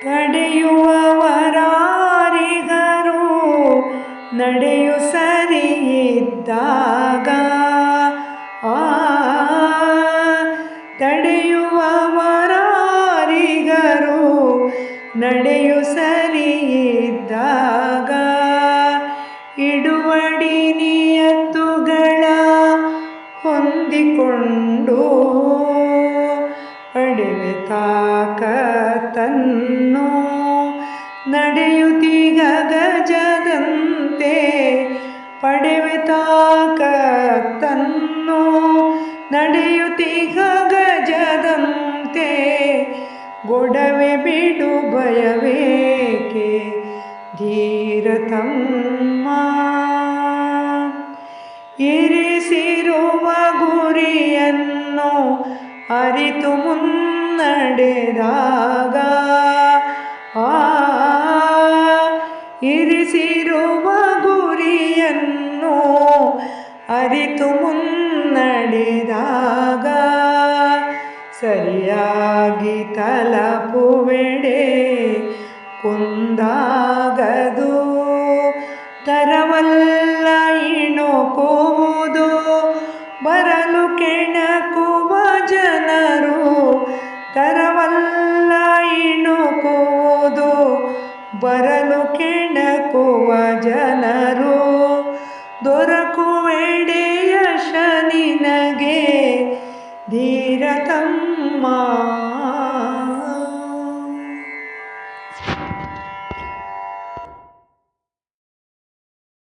ತಡೆಯುವವರಾರಿಗರು ನಡೆಯು ಸರಿಯಿದ್ದಾಗ ಆ ತಡೆಯುವವರಾರಿಗರು ನಡೆಯು ಸರಿಯಿದ್ದಾಗ ಇಡುವಡಿ ನಿಯತ್ತುಗಳ ಹೊಂದಿಕೊಂಡು ಪಡೆವೆ ತನ್ನು ನಡೆಯುತ್ತೀಗ ಗಜದಂತೆ ಪಡೆವೆ ತನ್ನು ನಡೆಯುತ್ತೀಗ ಗಜದಂತೆ ಗೊಡವೆ ಬಿಡು ಭಯವೇಕೆ ಧೀರತಮ್ಮ? ಇರಿಸಿರುವ ಗುರಿಯನ್ನು ಅರಿತು ಮುನ್ನಡೆದಾಗ ಆ ಇರಿಸಿರುವ ಗುರಿಯನ್ನು ಅರಿತು ಮುನ್ನಡೆದಾಗ ಸರಿಯಾಗಿ ತಲಪುವೆಡೆ ಕುಂದಾಗದು. ತರವಲ್ಲ ಇಣುಕುವುದು ಬರಲು ಕೆಣಕುವ ಜನರು ದೊರಕುವೆಡೆಯ ಶನಿನಗೆ ಧೀರತಮ್ಮ.